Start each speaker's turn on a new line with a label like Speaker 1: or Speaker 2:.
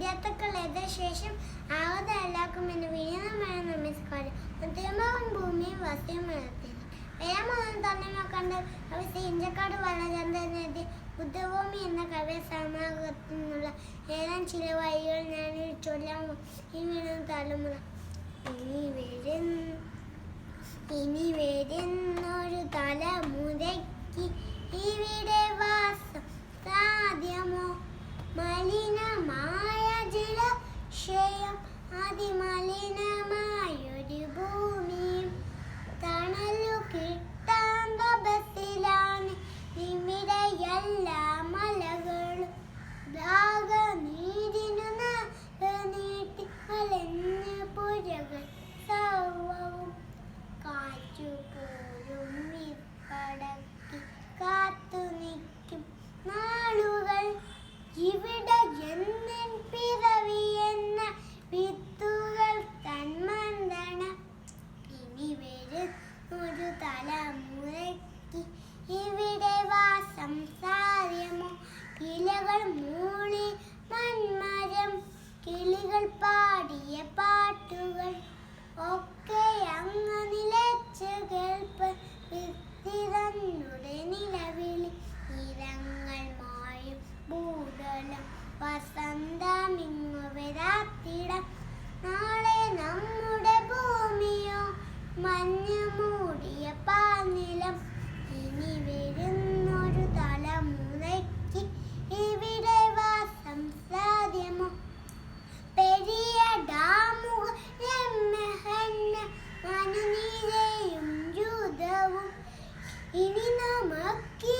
Speaker 1: വിദ്യാർത്ഥികളെന്ന ശേഷം ആവത് എല്ലാവർക്കും എന്റെ വിനീതമായ നമസ്കാരം. ഉത്തരമാവൻ ഭൂമി വസ്യമാനത്തിൽ വേമോഹൻ തന്നെ കണ്ട് അവസ്ഥ ഇഞ്ചക്കാട് വളചന്ദ്രനെതി ബുദ്ധഭൂമി എന്ന കവ്യ സമാഗത്തിൽ നിന്നുള്ള ഏതാനും ചില വരികൾ ഞാൻ ചൊല്ലാം. ഈ വീണ തലമുറ. ഇനി വരും. ഇനി വരുന്നൊരു വാസം സാധ്യമോ ഇലകൾ മൂളി മൺമരം ഇനി നമുക്കീ